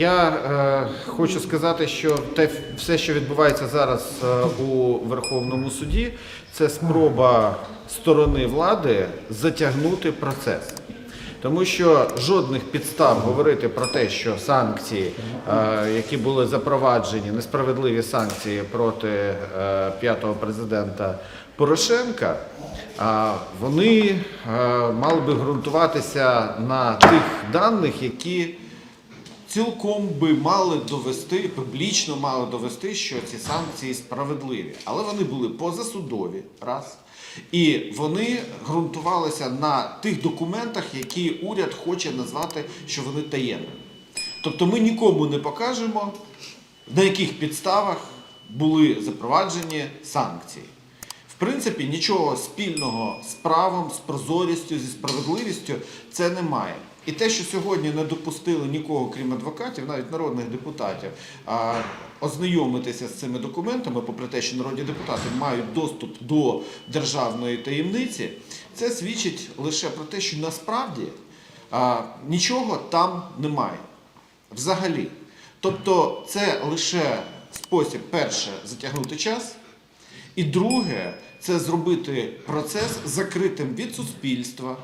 Я е, хочу сказати, що те все, що відбувається зараз е, у Верховному суді, це спроба сторони влади затягнути процес. Тому що жодних підстав говорити про те, що санкції, е, які були запроваджені, несправедливі санкції проти е, п'ятого президента Порошенка, а, вони е, мали би ґрунтуватися на тих даних, які цілком би мали довести, публічно мали довести, що ці санкції справедливі. Але вони були позасудові, раз. І вони ґрунтувалися на тих документах, які уряд хоче назвати, що вони таємні. Тобто ми нікому не покажемо, на яких підставах були запроваджені санкції. В принципі, нічого спільного з правом, з прозорістю, зі справедливістю це немає. І те, що сьогодні не допустили нікого, крім адвокатів, навіть народних депутатів, ознайомитися з цими документами, попри те, що народні депутати мають доступ до державної таємниці, це свідчить лише про те, що насправді нічого там немає. Взагалі. Тобто, це лише спосіб, перше, затягнути час. І друге, це зробити процес закритим від суспільства,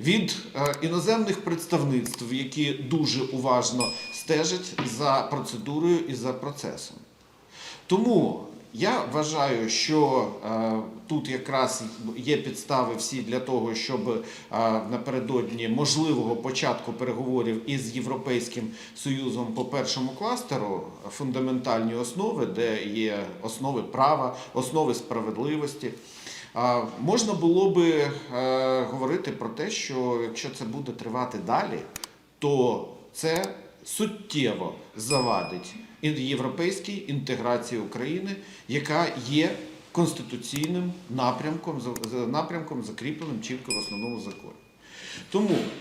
від е, іноземних представництв, які дуже уважно стежать за процедурою і за процесом. Тому я вважаю, що е, тут якраз є підстави всі для того, щоб е, напередодні можливого початку переговорів із Європейським Союзом по першому кластеру фундаментальні основи, де є основи права, основи справедливості. А, Можна було би е, говорити про те, що якщо це буде тривати далі, то це суттєво завадить європейській інтеграції України, яка є конституційним напрямком, напрямком закріпленим чітко в основному законі. Тому